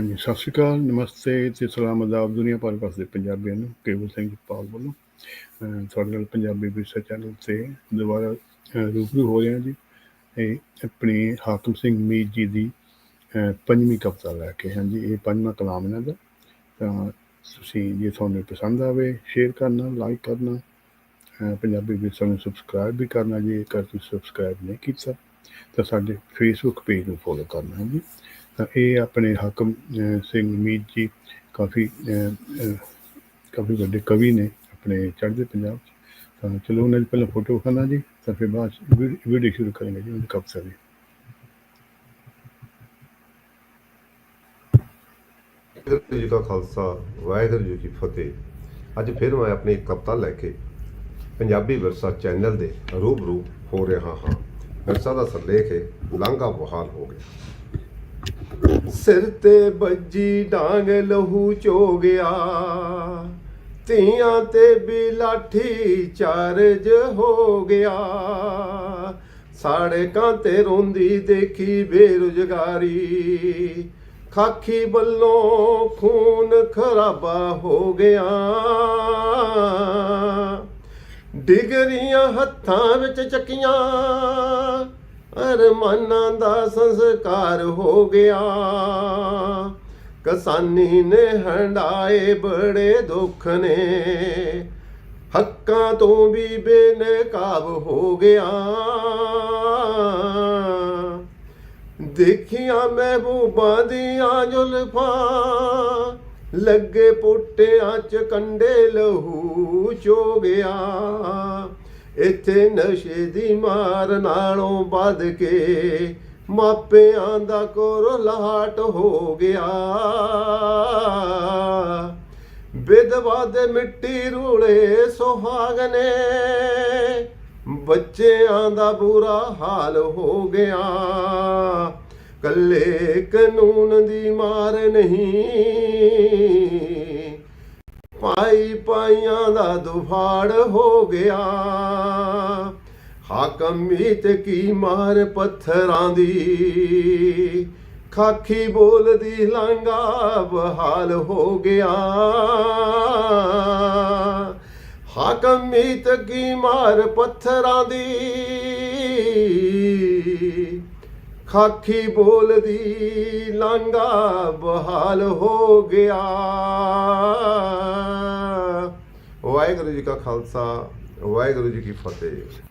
ਹਾਂਜੀ, ਸਤਿ ਸ਼੍ਰੀ ਅਕਾਲ, ਨਮਸਤੇ ਤੇ ਸਲਾਮ ਅਦਾਬ ਦੁਨੀਆ ਭਰ ਵਸਦੇ ਪੰਜਾਬੀਆਂ ਨੂੰ, ਕੇਵਲ ਸਿੰਘ ਪਾਲ ਵੱਲੋਂ। ਤੁਹਾਡੇ ਨਾਲ ਪੰਜਾਬੀ ਵਿਰਸਾ ਚੈਨਲ ਤੇ ਦੁਬਾਰਾ ਰੂਬਰੂ ਹੋ ਰਹੇ ਹਾਂ ਜੀ। ਇਹ ਆਪਣੀ ਹਾਕਮ ਸਿੰਘ ਮੀਰ ਜੀ ਦੀ ਪੰਜਵੀਂ ਕਵਿਤਾ ਲੈ ਕੇ ਹਾਂਜੀ ਇਹ ਪੰਜਵਾਂ ਕਲਾਮ ਇਹਨਾਂ ਦਾ। ਤਾਂ ਤੁਸੀਂ ਜੇ ਤੁਹਾਨੂੰ ਪਸੰਦ ਆਵੇ ਸ਼ੇਅਰ ਕਰਨਾ ਲਾਈਕ ਕਰਨਾ ਪੰਜਾਬੀ ਵਿਰਸਾ ਨੂੰ ਸਬਸਕ੍ਰਾਈਬ ਵੀ ਕਰਨਾ ਜੇਕਰ ਤੁਸੀਂ ਸਬਸਕ੍ਰਾਈਬ ਨਹੀਂ ਕੀਤਾ, ਤਾਂ ਸਾਡੇ ਫੇਸਬੁੱਕ ਪੇਜ ਨੂੰ ਫੋਲੋ ਕਰਨਾ ਹੈ ਜੀ। ਤਾਂ ਇਹ ਆਪਣੇ ਹਾਕਮ ਅਹ, ਸਿੰਘ ਮੀਰ ਜੀ ਕਾਫੀ ਕਾਫੀ ਵੱਡੇ ਕਵੀ ਨੇ ਆਪਣੇ ਚੜ੍ਹਦੇ ਪੰਜਾਬ 'ਚ। ਤਾਂ ਚਲੋ ਉਹਨਾਂ ਦੀ ਪਹਿਲਾਂ ਫੋਟੋ ਵਿਖਾਣਾ ਜੀ ਤਾਂ ਫਿਰ ਬਾਅਦ 'ਚ ਵੀਡ- ਵੀਡੀਓ ਸ਼ੁਰੂ ਕਰਾਂਗੇ ਜੀ ਉਹਨਾਂ ਦੀ। ਕਵਿਤਾ ਵਾਹਿਗੁਰੂ ਜੀ ਕਾ ਖਾਲਸਾ ਵਾਹਿਗੁਰੂ ਜੀ ਕੀ ਫਤਿਹ। ਅੱਜ ਫਿਰ ਮੈਂ ਆਪਣੀ ਕਵਿਤਾ ਲੈ ਕੇ ਪੰਜਾਬੀ ਵਿਰਸਾ ਚੈਨਲ ਦੇ ਰੂਬਰੂ ਹੋ ਰਿਹਾ ਹਾਂ। ਵਿਰਸਾ ਦਾ ਸਰਲੇਖ ਹੈ ਲਾਂਘਾ ਬਹਾਲ ਹੋ ਗਿਆ। ਸਿਰ ਤੇ ਬੱਜੀ ਡਾਂਗ ਲਹੂ ਚੋ ਗਿਆ ਧੀਆਂ ਤੇ ਵੀ ਲਾਠੀ ਚਾਰਜ ਹੋ ਗਿਆ ਸੜਕਾਂ ਤੇ ਰੋਂਦੀ ਦੇਖੀ ਬੇਰੁਜ਼ਗਾਰੀ। ਖਾਕੀ ਵੱਲੋਂ ਖੂਨ ਖਰਾਬਾ ਹੋ ਗਿਆ ਡਿਗਰੀਆਂ ਹੱਥਾਂ ਵਿੱਚ ਚੱਕੀਆਂ। ਅਰਮਾਨਾਂ ਦਾ ਸੰਸਕਾਰ ਹੋ ਗਿਆ। ਕਸਾਨੀ ਨੇ ਹੰਡਾਏ ਬੜੇ ਦੁੱਖ ਨੇ। ਹੱਕਾਂ ਤੋਂ ਵੀ ਬੇਨਕਾਬ ਹੋ ਗਿਆ। ਦੇਖੀਆਂ ਮਹਿਬੂਬਾਂ ਦੀਆਂ ਜ਼ੁਲਫਾਂ, ਲੱਗੇ ਪੁੱਟਿਆਂ ਚ ਕੰਡੇ ਲਹੂ ਚੋ ਗਿਆ। ਇੱਥੇ ਨਸ਼ੇ ਦੀ ਮਾਰ ਨਾਲੋਂ ਵੱਧ ਕੇ ਮਾਪਿਆਂ ਦਾ ਕੋਰਲਾਟ ਹੋ ਗਿਆ। ਵਿਧਵਾ ਦੇ ਮਿੱਟੀ ਰੂਲੇ ਸੁਹਾਗ ਨੇ, ਬੱਚਿਆਂ ਦਾ ਬੁਰਾ ਹਾਲ ਹੋ ਗਿਆ। ਕੱਲੇ ਕਾਨੂੰਨ ਦੀ ਮਾਰ ਨਹੀਂ ਪਾਈ ਪਾਈਆਂ ਦਾ ਦੁਫਾੜ ਹੋ ਗਿਆ। ਹਾਕਮੀਤ ਕੀ ਮਾਰ ਪੱਥਰਾਂ ਦੀ। ਖਾਖੀ ਬੋਲਦੀ ਲਾਂਗਾ ਬਹਾਲ ਹੋ ਗਿਆ। ਹਾਕਮੀਤ ਕੀ ਮਾਰ ਪੱਥਰਾਂ ਦੀ। ਖਾਖੀ ਬੋਲਦੀ ਲਾਂਗਾ ਬਹਾਲ ਹੋ ਗਿਆ। ਵਾਹਿਗੁਰੂ ਜੀ ਕਾ ਖਾਲਸਾ ਵਾਹਿਗੁਰੂ ਜੀ ਕੀ ਫਤਿਹ।